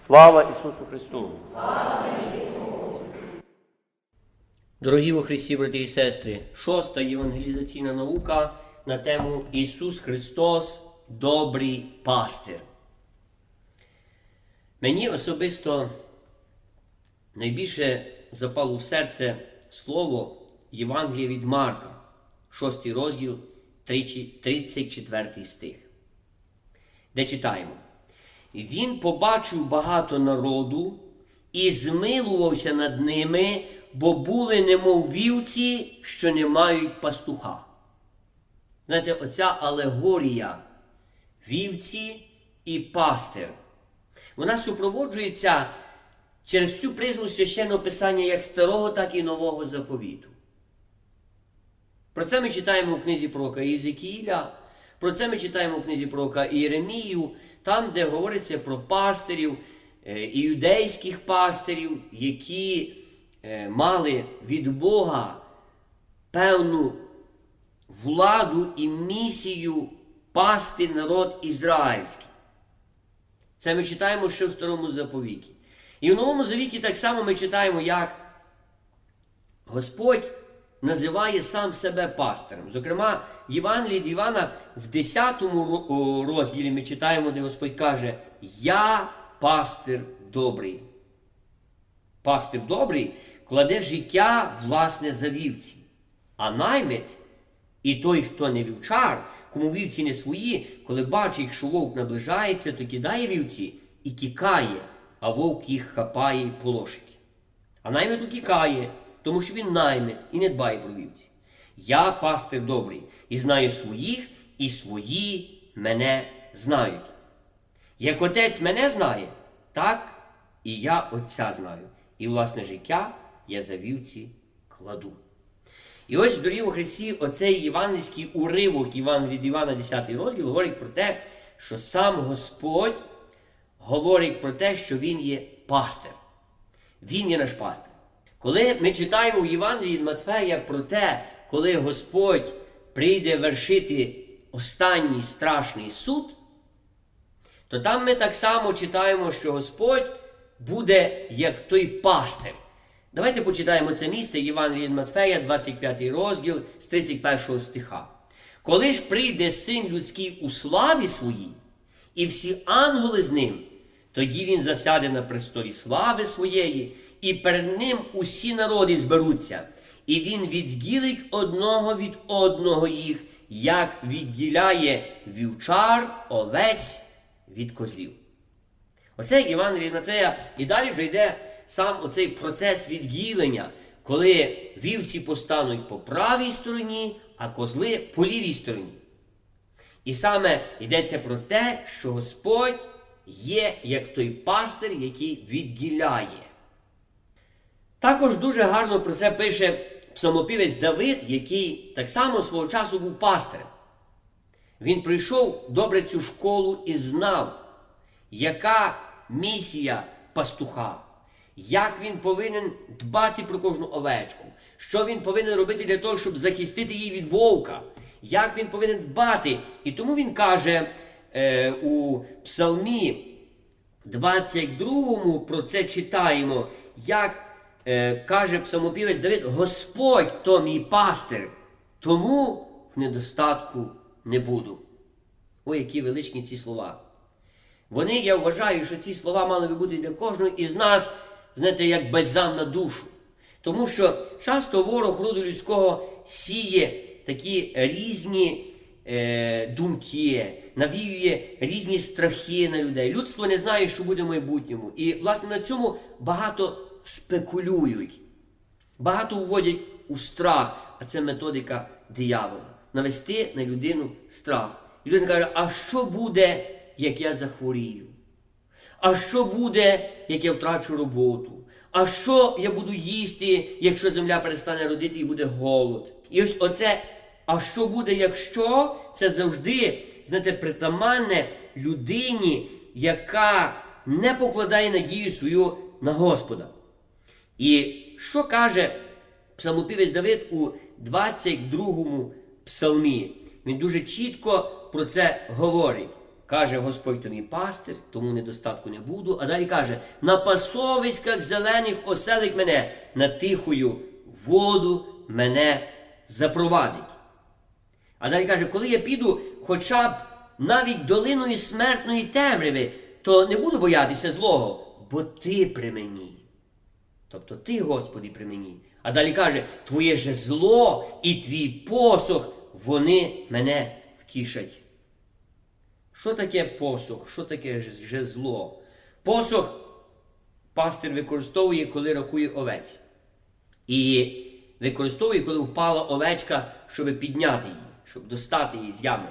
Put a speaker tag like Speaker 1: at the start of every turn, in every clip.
Speaker 1: Слава Ісусу Христу! Дорогі у Христі, брати і сестри, шоста євангелізаційна наука на тему Ісус Христос добрий пастир. Мені особисто найбільше запало в серце слово Євангелія від Марка, 6 розділ, 34 стих, де читаємо. Він побачив багато народу і змилувався над ними, бо були немов вівці, що не мають пастуха. Знаєте, оця алегорія вівці і пастир. Вона супроводжується через всю призму священного писання як старого, так і нового заповіту. Про це ми читаємо у книзі пророка Єзекіїля, про це ми читаємо у книзі пророка Іеремію, там, де говориться про пастирів, е, іудейських пастирів, які е, мали від Бога певну владу і місію пасти народ ізраїльський. Це ми читаємо ще в старому заповіті. І в новому завіті так само ми читаємо, як Господь називає сам себе пастирем. Зокрема, Євангелії від Івана в 10 розділі ми читаємо, де Господь каже: Я пастир добрий. Пастир добрий кладе життя власне за вівці, а наймит і той, хто не вівчар, кому вівці не свої, коли бачить, що вовк наближається, то кидає вівці і тікає, а вовк їх хапає і полошить. А наймит утікає, тому що він наймит і не дбає про вівці. Я пастир добрий, і знаю своїх, і свої мене знають. Як отець мене знає, так і я Отця знаю. І власне життя я за вівці кладу. І ось, дорогі у Христі, оцей євангельський уривок Іван від Івана 10 розділ говорить про те, що сам Господь говорить про те, що Він є пастир. Він є наш пастир. Коли ми читаємо в Євангелії Матфея про те, коли Господь прийде вершити останній страшний суд, то там ми так само читаємо, що Господь буде як той пастир. Давайте почитаємо це місце Євангелія від Матфея, 25 розділ з 31 стиха. Коли ж прийде син людський у славі своїй, і всі ангели з ним, тоді він засяде на престолі слави своєї, і перед ним усі народи зберуться, і він відділить одного від одного їх, як відділяє вівчар овець від козлів. Оце Іван від Матвея, і далі вже йде сам оцей процес відділення, коли вівці постануть по правій стороні, а козли по лівій стороні. І саме йдеться про те, що Господь є як той пастир, який відділяє. Також дуже гарно про це пише псалмопівець Давид, який так само свого часу був пастирем. Він прийшов добре цю школу і знав, яка місія пастуха, як він повинен дбати про кожну овечку, що він повинен робити для того, щоб захистити її від вовка, як він повинен дбати. І тому він каже е, у Псалмі 22 про це читаємо, як каже псалмопівець Давид, Господь то мій пастир, тому в недостатку не буду. Ой, які величні ці слова. Вони, я вважаю, що ці слова мали би бути для кожного із нас, знаєте, як бальзам на душу. Тому що часто ворог роду людського сіє такі різні е, думки, навіює різні страхи на людей. Людство не знає, що буде в майбутньому. І, власне, на цьому багато спекулюють, багато вводять у страх, а це методика диявола. Навести на людину страх. І людина каже, а що буде, як я захворію? А що буде, як я втрачу роботу? А що я буду їсти, якщо земля перестане родити і буде голод? І ось оце, а що буде, якщо це завжди, знаєте, притаманне людині, яка не покладає надію свою на Господа. І що каже псалмопівець Давид у 22-му псалмі? Він дуже чітко про це говорить. Каже Господь то мій пастир, тому недостатку не буду. А далі каже: на пасовиськах зелених оселить мене, на тихою воду мене запровадить. А далі каже, коли я піду хоча б навіть долиною смертної темряви, то не буду боятися злого, бо ти при мені. Тобто ти, Господи, при мені. А далі каже, твоє же зло і твій посох, вони мене втішать. Що таке посох? Що таке жезло? Посох пастир використовує, коли рахує овець. І використовує, коли впала овечка, щоб підняти її, щоб достати її з ями.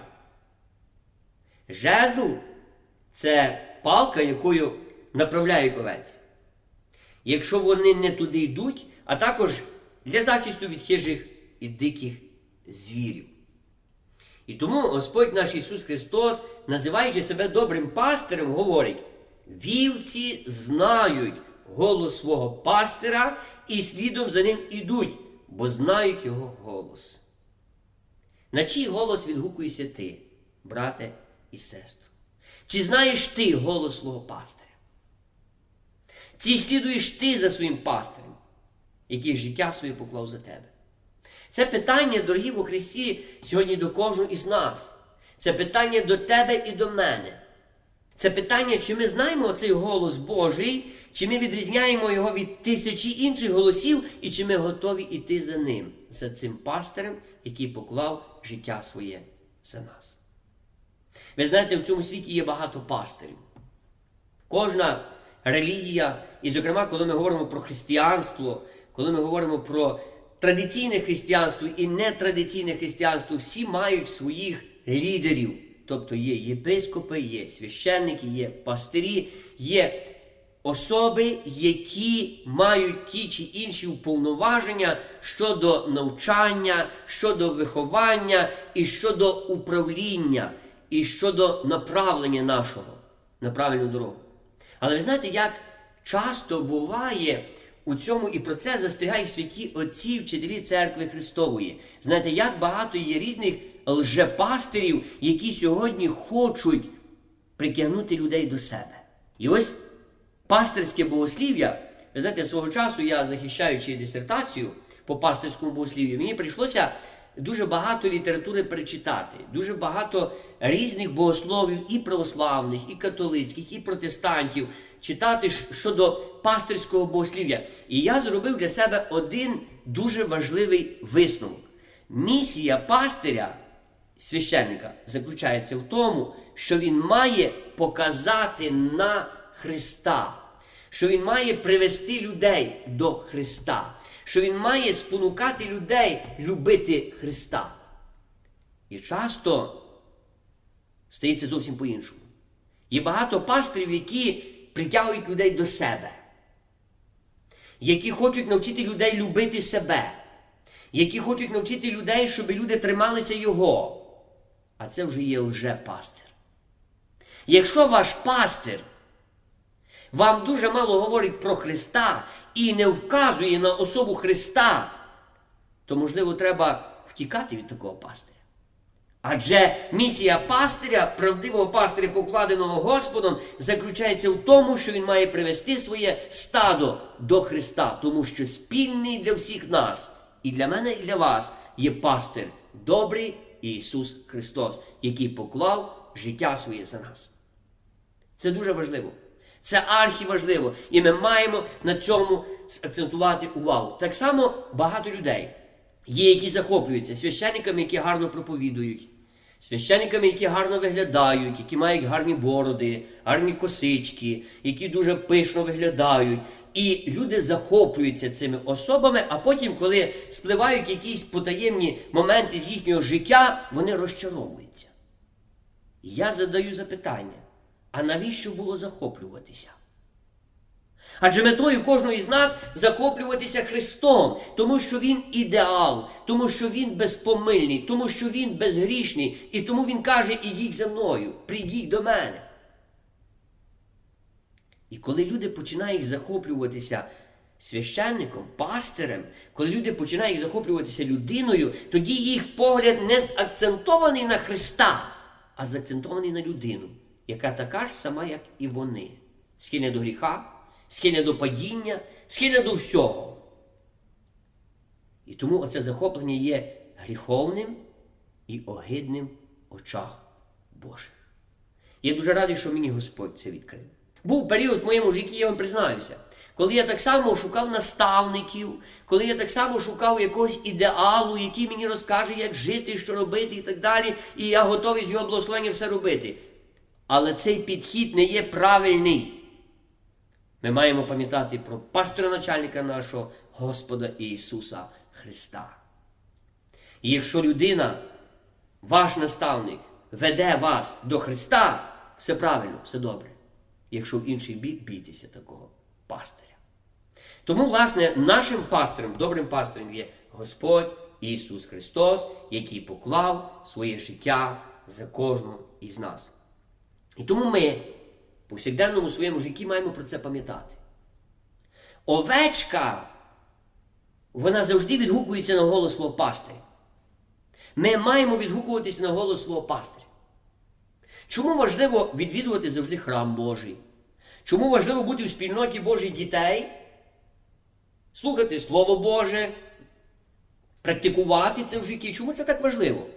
Speaker 1: Жезл це палка, якою направляють овець. Якщо вони не туди йдуть, а також для захисту від хижих і диких звірів. І тому Господь наш Ісус Христос, називаючи себе добрим пастирем, говорить: вівці знають голос свого пастира і слідом за ним ідуть, бо знають його голос. На чий голос відгукуєшся ти, брате і сестро? Чи знаєш ти голос свого пастиря? Чи слідуєш ти за своїм пастирем, який життя своє поклав за тебе? Це питання, дорогі во Христі, сьогодні до кожного із нас. Це питання до тебе і до мене. Це питання, чи ми знаємо цей голос Божий, чи ми відрізняємо його від тисячі інших голосів, і чи ми готові йти за ним, за цим пастирем, який поклав життя своє за нас. Ви знаєте, в цьому світі є багато пастирів. Кожна релігія, і, зокрема, коли ми говоримо про християнство, коли ми говоримо про традиційне християнство і нетрадиційне християнство, всі мають своїх лідерів. Тобто є єпископи, є священники, є пастирі, є особи, які мають ті чи інші уповноваження щодо навчання, щодо виховання і щодо управління, і щодо направлення нашого на правильну дорогу. Але ви знаєте, як часто буває у цьому і про це застигають святі отці, вчителі церкви Христової. Знаєте, як багато є різних лжепастирів, які сьогодні хочуть притягнути людей до себе. І ось пастирське богослів'я, ви знаєте, свого часу я захищаючи дисертацію по пастирському богослів'ю, мені прийшлося дуже багато літератури перечитати, дуже багато різних богословів, і православних, і католицьких, і протестантів, читати щодо пастирського богослів'я. І я зробив для себе один дуже важливий висновок. Місія пастиря, священника, заключається в тому, що він має показати на Христа, що він має привести людей до Христа що він має спонукати людей любити Христа. І часто стається зовсім по-іншому. Є багато пастирів, які притягують людей до себе, які хочуть навчити людей любити себе, які хочуть навчити людей, щоб люди трималися Його. А це вже є лже-пастир. Якщо ваш пастир вам дуже мало говорить про Христа і не вказує на особу Христа, то, можливо, треба втікати від такого пастиря. Адже місія пастиря, правдивого пастиря, покладеного Господом, заключається в тому, що він має привести своє стадо до Христа, тому що спільний для всіх нас, і для мене, і для вас є пастир добрий Ісус Христос, який поклав життя своє за нас. Це дуже важливо. Це архіважливо. І ми маємо на цьому акцентувати увагу. Так само багато людей є, які захоплюються священниками, які гарно проповідують, священниками, які гарно виглядають, які мають гарні бороди, гарні косички, які дуже пишно виглядають. І люди захоплюються цими особами, а потім, коли спливають якісь потаємні моменти з їхнього життя, вони розчаровуються. І я задаю запитання. А навіщо було захоплюватися? Адже метою кожного із нас захоплюватися Христом, тому що Він ідеал, тому що Він безпомильний, тому що Він безгрішний, і тому Він каже, ідіть за мною, прийдіть до мене. І коли люди починають захоплюватися священником, пастирем, коли люди починають захоплюватися людиною, тоді їх погляд не закцентований на Христа, а закцентований на людину яка така ж сама, як і вони. Схильна до гріха, схильна до падіння, схильна до всього. І тому оце захоплення є гріховним і огидним в очах Божих. Я дуже радий, що мені Господь це відкрив. Був період в моєму житті, я вам признаюся, коли я так само шукав наставників, коли я так само шукав якогось ідеалу, який мені розкаже, як жити, що робити і так далі, і я готовий з його благословення все робити. Але цей підхід не є правильний. Ми маємо пам'ятати про пастора начальника нашого Господа Ісуса Христа. І якщо людина, ваш наставник, веде вас до Христа, все правильно, все добре. Якщо в інший бік, бійтеся такого пастиря. Тому, власне, нашим пастирем, добрим пастирем є Господь Ісус Христос, який поклав своє життя за кожного із нас. І тому ми в повсякденному своєму житті маємо про це пам'ятати. Овечка, вона завжди відгукується на голос свого пастиря. Ми маємо відгукуватися на голос свого пастиря. Чому важливо відвідувати завжди храм Божий? Чому важливо бути у спільноті Божих дітей? Слухати Слово Боже, практикувати це в житті. Чому це так важливо?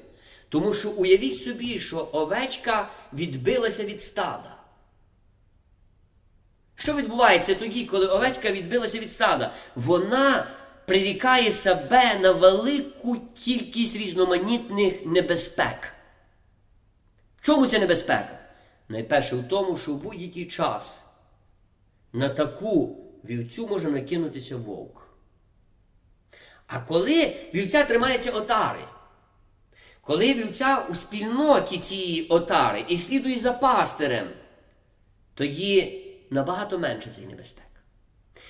Speaker 1: Тому що уявіть собі, що овечка відбилася від стада. Що відбувається тоді, коли овечка відбилася від стада? Вона прирікає себе на велику кількість різноманітних небезпек. В чому ця небезпека? Найперше в тому, що в будь-який час на таку вівцю може накинутися вовк. А коли вівця тримається отари, коли вівця у спільноті цієї отари і слідує за пастирем, тоді набагато менше цих небезпек.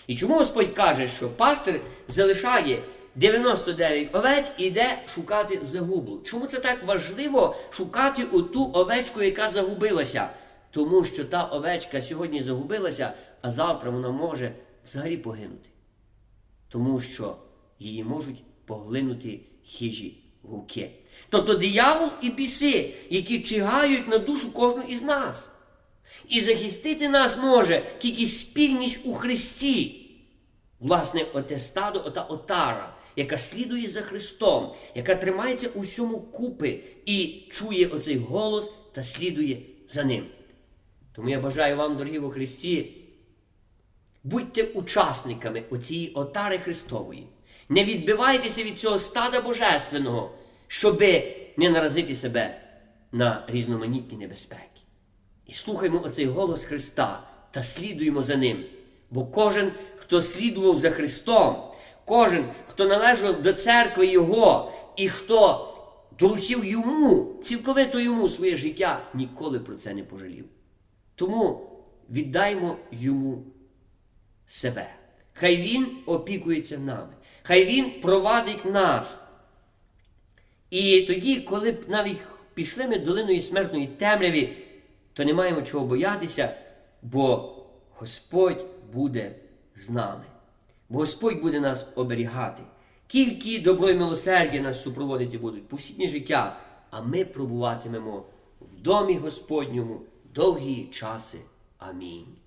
Speaker 1: І чому Господь каже, що пастир залишає 99 овець і йде шукати загублу? Чому це так важливо шукати оту овечку, яка загубилася? Тому що та овечка сьогодні загубилася, а завтра вона може взагалі погинути. Тому що її можуть поглинути хижі вовки. Тобто диявол і біси, які чигають на душу кожного із нас. І захистити нас може тільки спільність у Христі. Власне, оте стадо, ота отара, яка слідує за Христом, яка тримається у всьому купи і чує оцей голос та слідує за ним. Тому я бажаю вам, дорогі во Христі, будьте учасниками оцієї отари Христової. Не відбивайтеся від цього стада Божественного, щоби не наразити себе на різноманітні небезпеки. І слухаймо оцей голос Христа та слідуємо за ним. Бо кожен, хто слідував за Христом, кожен, хто належав до церкви Його і хто доручив йому, цілковито йому своє життя, ніколи про це не пожалів. Тому віддаймо йому себе. Хай Він опікується нами, хай Він провадить нас. І тоді, коли б навіть пішли ми долиною смертної темряві, то не маємо чого боятися, бо Господь буде з нами. Бо Господь буде нас оберігати. Тільки добро і милосердя нас супроводити будуть повсітнє життя, а ми пробуватимемо в домі Господньому довгі часи. Амінь.